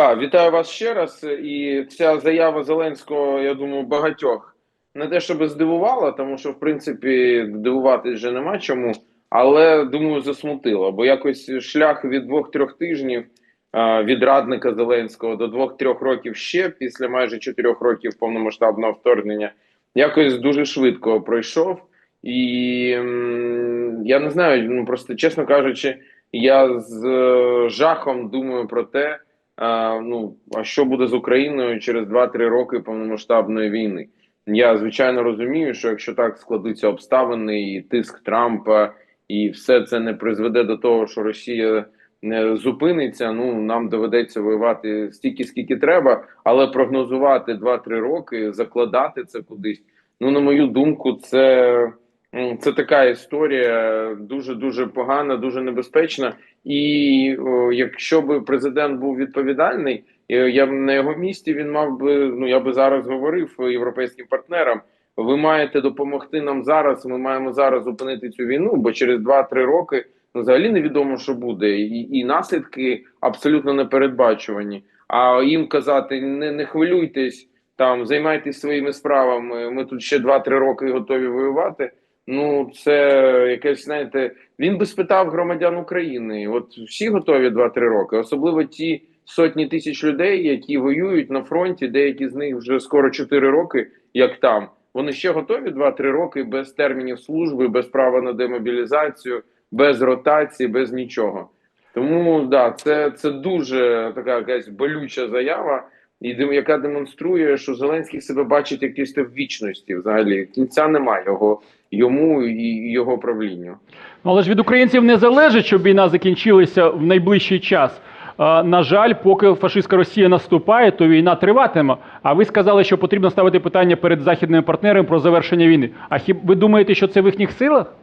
Да, вітаю вас ще раз. І ця заява Зеленського, я думаю, багатьох не те, щоб здивувала, тому що в принципі дивуватись вже нема чому. Але думаю, засмутила, бо якось шлях від двох-трьох тижнів від радника Зеленського до двох-трьох років ще після майже чотирьох років повномасштабного вторгнення якось дуже швидко пройшов. І я не знаю, ну просто чесно кажучи, я з е, жахом думаю про те. А, ну а що буде з Україною через 2-3 роки повномасштабної війни? Я звичайно розумію, що якщо так складуться обставини, і тиск Трампа, і все це не призведе до того, що Росія не зупиниться. Ну нам доведеться воювати стільки, скільки треба, але прогнозувати 2-3 роки, закладати це кудись. Ну, на мою думку, це, це така історія дуже дуже погана, дуже небезпечна. І о, якщо би президент був відповідальний, е, я б на його місці він мав би. Ну я би зараз говорив європейським партнерам. Ви маєте допомогти нам зараз. Ми маємо зараз зупинити цю війну, бо через 2-3 роки ну, взагалі невідомо, що буде, і, і наслідки абсолютно непередбачувані. А їм казати не, не хвилюйтесь, там займайтесь своїми справами. Ми тут ще 2-3 роки готові воювати. Ну це якесь, знаєте, він би спитав громадян України. От всі готові 2-3 роки, особливо ті сотні тисяч людей, які воюють на фронті, деякі з них вже скоро 4 роки, як там. Вони ще готові 2-3 роки без термінів служби, без права на демобілізацію, без ротації, без нічого. Тому да, це, це дуже така якась болюча заява, і яка демонструє, що Зеленський себе бачить якісь в вічності. Взагалі кінця немає його йому і його правлінню. Ну, Але ж від українців не залежить, щоб війна закінчилася в найближчий час. На жаль, поки фашистська Росія наступає, то війна триватиме. А ви сказали, що потрібно ставити питання перед західними партнерами про завершення війни. А хіб ви думаєте, що це в їхніх силах?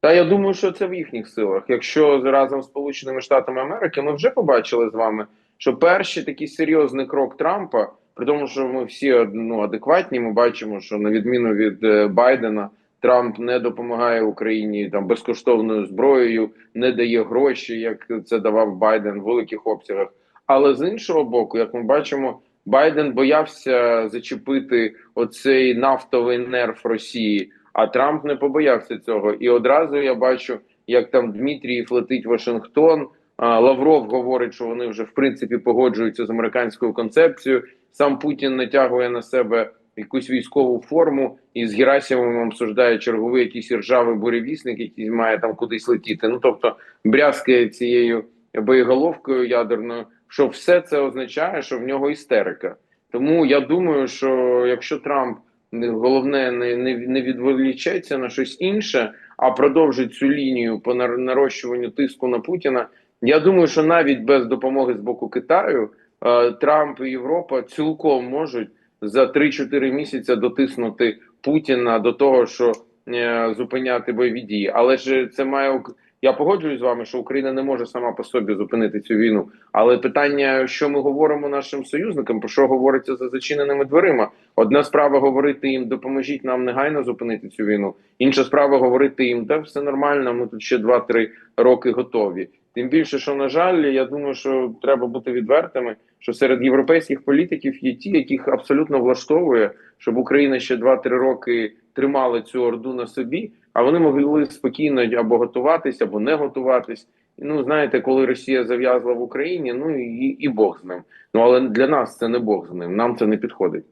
Та я думаю, що це в їхніх силах. Якщо разом з Сполученими Штатами Америки ми вже побачили з вами, що перший такий серйозний крок Трампа, при тому, що ми всі ну, адекватні, ми бачимо, що на відміну від е, Байдена, Трамп не допомагає Україні там безкоштовною зброєю, не дає гроші, як це давав Байден в великих обсягах. Але з іншого боку, як ми бачимо, Байден боявся зачепити оцей нафтовий нерв Росії. А Трамп не побоявся цього. І одразу я бачу, як там Дмитрієв летить Вашингтон. Лавров говорить, що вони вже в принципі погоджуються з американською концепцією. Сам Путін натягує на себе якусь військову форму і з Герасимовим обсуждає черговий якийсь ржавий буревісник, який має там кудись летіти. Ну тобто брязкає цією боєголовкою ядерною, що все це означає, що в нього істерика. Тому я думаю, що якщо Трамп не- головне не, не, не відволічеться на щось інше, а продовжить цю лінію по нар- нарощуванню тиску на Путіна. Я думаю, що навіть без допомоги з боку Китаю е, Трамп і Європа цілком можуть за 3-4 місяці дотиснути Путіна до того, що е, зупиняти бойові дії. Але ж це має я погоджуюсь з вами, що Україна не може сама по собі зупинити цю війну. Але питання, що ми говоримо нашим союзникам, про що говориться за зачиненими дверима. Одна справа говорити їм, допоможіть нам негайно зупинити цю війну. Інша справа говорити їм, та все нормально. Ми тут ще 2-3 роки готові. Тим більше, що на жаль, я думаю, що треба бути відвертими, що серед європейських політиків є ті, яких абсолютно влаштовує, щоб Україна ще 2-3 роки тримала цю орду на собі, а вони могли спокійно або готуватись, або не готуватись. І, Ну, знаєте, коли Росія зав'язла в Україні, ну і, і Бог з ним. Ну але для нас це не Бог з ним. Нам це не підходить.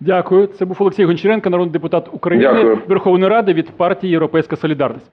Дякую. Це був Олексій Гончаренко, народний депутат України Дякую. Верховної Ради від партії Європейська Солідарність.